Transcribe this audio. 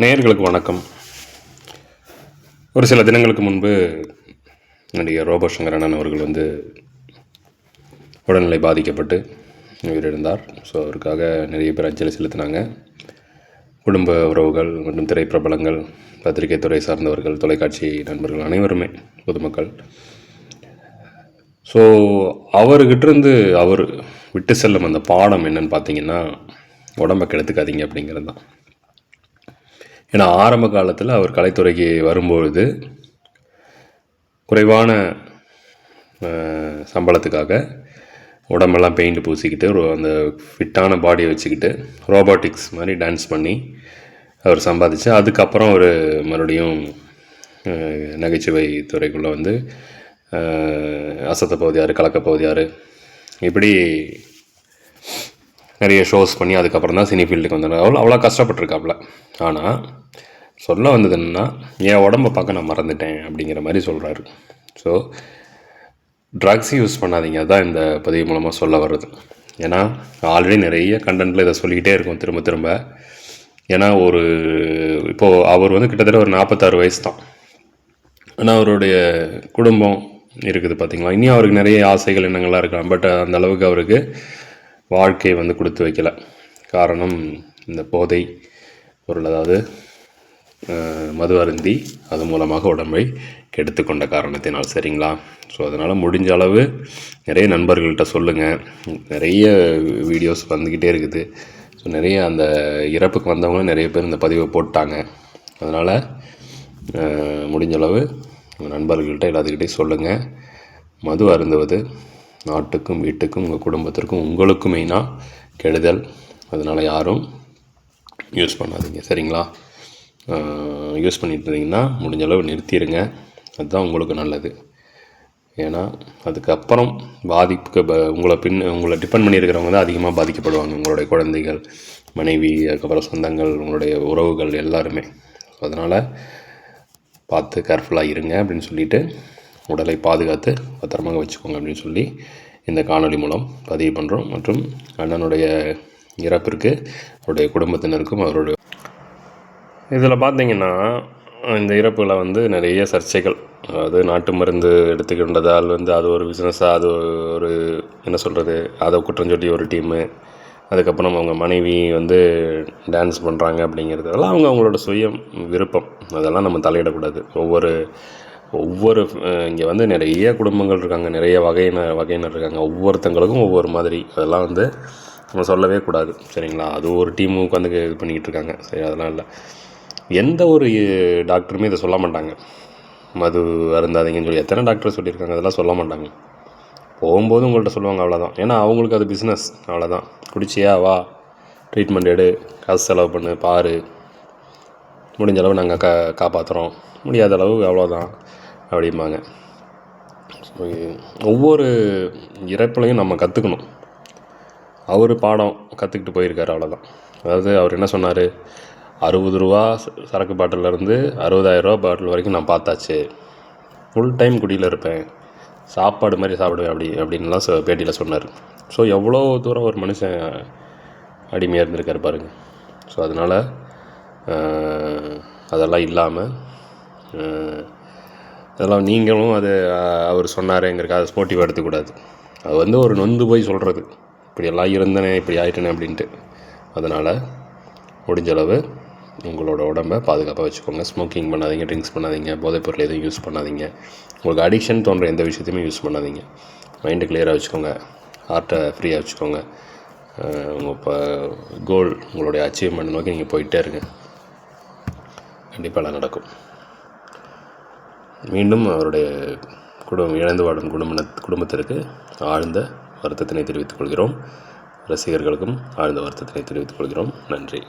நேயர்களுக்கு வணக்கம். ஒரு சில தினங்களுக்கு முன்பு நடிகர் ரோபோ சங்கர் அண்ணன் அவர்கள் வந்து உடல்நிலை பாதிக்கப்பட்டு உயிரிழந்தார். ஸோ அவருக்காக நிறைய பேர் அஞ்சலி செலுத்தினாங்க. குடும்ப உறவுகள் மற்றும் திரைப்பிரபலங்கள் பத்திரிகை துறை சார்ந்தவர்கள் தொலைக்காட்சி நண்பர்கள் அனைவருமே பொதுமக்கள். ஸோ அவர்கிட்டருந்து அவர் விட்டு செல்லும் அந்த பாடம் என்னன்னு பார்த்தீங்கன்னா உடம்பை கெடுத்துக்காதீங்க அப்படிங்கிறது தான். ஏன்னா ஆரம்ப காலத்தில் அவர் கலைத்துறைக்கு வரும்பொழுது குறைவான சம்பளத்துக்காக உடம்பெல்லாம் பெயிண்ட் பூசிக்கிட்டு ஒரு அந்த ஃபிட்டான பாடியை வச்சுக்கிட்டு ரோபோட்டிக்ஸ் மாதிரி டான்ஸ் பண்ணி அவர் சம்பாதிச்சு அதுக்கப்புறம் ஒரு மறுபடியும் நகைச்சுவை துறைக்குள்ளே வந்து அசத்த பகுதியார் கலக்க பகுதியார் இப்படி நிறைய ஷோஸ் பண்ணி அதுக்கப்புறம் தான் சினி ஃபீல்டுக்கு வந்தாங்க. அவ்வளோ அவ்வளோ கஷ்டப்பட்டுருக்காப்புல. ஆனால் சொல்ல வந்தது என்னன்னா என் உடம்பை பார்க்க நான் மறந்துட்டேன் அப்படிங்கிற மாதிரி சொல்கிறாரு ஸோ ட்ரக்ஸ் யூஸ் பண்ணாதீங்க. தான் இந்த பதிவு மூலமாக சொல்ல வர்றது. ஏன்னா ஆல்ரெடி நிறைய கண்டென்ட்டில் இதை சொல்லிக்கிட்டே இருக்கும் திரும்ப திரும்ப. ஏன்னா ஒரு இப்போது அவர் வந்து கிட்டத்தட்ட ஒரு நாற்பத்தாறு வயசு தான். ஆனால் அவருடைய குடும்பம் இருக்குது பார்த்தீங்களா இன்னும் அவருக்கு நிறைய ஆசைகள் எண்ணங்கள்லாம் இருக்கலாம். பட் அந்த அளவுக்கு அவருக்கு வாழ்க்கையை வந்து கொடுத்து வைக்கல. காரணம் இந்த போதை பொருள் அதாவது மது அருந்தி அது மூலமாக உடம்பை கெடுத்து கொண்ட காரணத்தினால் சரிங்களா? ஸோ அதனால் முடிஞ்ச அளவு நிறைய நண்பர்கள்கிட்ட சொல்லுங்கள் நிறைய வீடியோஸ் வந்துக்கிட்டே இருக்குது. ஸோ நிறைய அந்த இறப்புக்கு வந்தவங்களும் நிறைய பேர் இந்த பதிவை போட்டாங்க. அதனால் முடிஞ்ச அளவு நண்பர்கள்கிட்ட எல்லாத்துக்கிட்டே சொல்லுங்கள் மது அருந்துவது நாட்டுக்கும் வீட்டுக்கும் உங்கள் குடும்பத்திற்கும் உங்களுக்கும் மெயினாக கெடுதல். அதனால் யாரும் யூஸ் பண்ணாதீங்க. சரிங்களா? யூஸ் பண்ணிட்டு இருந்தீங்கன்னா முடிஞ்ச அளவு நிறுத்திடுங்க அதுதான் உங்களுக்கு நல்லது. ஏன்னா அதுக்கப்புறம் பாதிப்புக்கு ப- உங்களை பின் உங்களை டிபெண்ட் பண்ணியிருக்கிறவங்க தான் அதிகமாக பாதிக்கப்படுவாங்க. உங்களுடைய குழந்தைகள் மனைவி அதுக்கப்புறம் சொந்தங்கள் உங்களுடைய உறவுகள் எல்லாருமே. அதனால் பார்த்து கேர்ஃபுல்லாக இருங்க அப்படின்னு சொல்லிட்டு உடலை பாதுகாத்து பத்திரமாக வச்சுக்கோங்க அப்படின்னு சொல்லி இந்த காணொளி மூலம் பதிவு பண்ணுறோம் மற்றும் அண்ணனுடைய இறப்பிற்கு அவருடைய குடும்பத்தினருக்கும் அவருடைய இதில் பார்த்தீங்கன்னா இந்த இறப்பில் வந்து நிறைய சர்ச்சைகள். அதாவது நாட்டு மருந்து எடுத்துக்கின்றதால் வந்து அது ஒரு பிஸ்னஸாக அது ஒரு என்ன சொல்கிறது அதை குற்றம் சொல்லி ஒரு டீமு அதுக்கப்புறம் அவங்க மனைவி வந்து டான்ஸ் பண்ணுறாங்க அப்படிங்கிறது. அதெல்லாம் அவங்க அவங்களோட சுய விருப்பம். அதெல்லாம் நம்ம தலையிடக்கூடாது. ஒவ்வொரு ஒவ்வொரு இங்கே வந்து நிறைய குடும்பங்கள் இருக்காங்க. நிறைய வகையினர் வகையினர் இருக்காங்க. ஒவ்வொருத்தங்களுக்கும் ஒவ்வொரு மாதிரி. அதெல்லாம் வந்து நம்ம சொல்லவே கூடாது. சரிங்களா? அது ஒரு டீம் உட்காந்து இது பண்ணிக்கிட்டு இருக்காங்க. சரி அதெல்லாம் இல்லை. எந்த ஒரு டாக்டருமே இதை சொல்ல மாட்டாங்க. மது அருந்தாதீங்கன்னு சொல்லி எத்தனை டாக்டர் சொல்லியிருக்காங்க? அதெல்லாம் சொல்ல மாட்டாங்க. போகும்போது உங்கள்கிட்ட சொல்லுவாங்க அவ்வளோதான் ஏன்னா அவங்களுக்கு அது பிஸ்னஸ் அவ்வளோதான் குடிச்சியா வா. ட்ரீட்மெண்ட் எடு. காசு செலவு பண்ணு. பாரு. முடிஞ்ச அளவு நாங்கள் கா காப்பாற்றுறோம் முடியாத அளவு அவ்வளோதான் அப்படிம்பாங்க. ஒவ்வொரு இறப்புலையும் நம்ம கற்றுக்கணும் அவர் பாடம் கற்றுக்கிட்டு போயிருக்கார் அவ்வளோதான் அதாவது அவர் என்ன சொன்னார்? அறுபது ரூபா ச- சரக்கு பாட்டிலேருந்து அறுபதாயிரரூவா பாட்டில் வரைக்கும் நான் பார்த்தாச்சு. ஃபுல் டைம் குடியில் இருப்பேன். சாப்பாடு மாதிரி சாப்பிடுவேன் அப்படி அப்படின்லாம் சொ பேட்டியில் சொன்னார். ஸோ எவ்வளோ தூரம் ஒரு மனுஷன் அடிமையாக இருந்திருக்கார் பாருங்கள் ஸோ அதனால் அதெல்லாம் இல்லாமல் அதெல்லாம் நீங்களும் அது அவர் சொன்னாருங்கிறக்க அதை ஸ்போர்ட்டிவாக எடுத்துக்கூடாது. அது வந்து ஒரு நொந்து போய் சொல்கிறது இப்படியெல்லாம் இருந்தேனே இருந்தனே இப்படி ஆயிட்டனே அப்படின்ட்டு. அதனால் முடிஞ்சளவு உங்களோட உடம்பை பாதுகாப்பாக வச்சுக்கோங்க. ஸ்மோக்கிங் பண்ணாதீங்க ட்ரிங்க்ஸ் பண்ணாதீங்க போதைப்பொருள் எதுவும் யூஸ் பண்ணாதீங்க. உங்களுக்கு அடிக்ஷன் தோன்ற எந்த விஷயத்தையுமே யூஸ் பண்ணாதீங்க. மைண்டு கிளியராக வச்சுக்கோங்க. ஹார்ட்டை ஃப்ரீயாக வச்சுக்கோங்க. உங்கள் இப்போ கோல் உங்களுடைய அச்சீவ்மெண்ட் நோக்கி நீங்கள் போயிட்டே இருங்க. கண்டிப்பாக நடக்கும். மீண்டும் அவருடைய குடும்பம் இழந்து வாடும் குடும்ப குடும்பத்திற்கு ஆழ்ந்த வருத்தத்தினை தெரிவித்துக் கொள்கிறோம். ரசிகர்களுக்கும் ஆழ்ந்த வருத்தத்தினை தெரிவித்துக் கொள்கிறோம். நன்றி.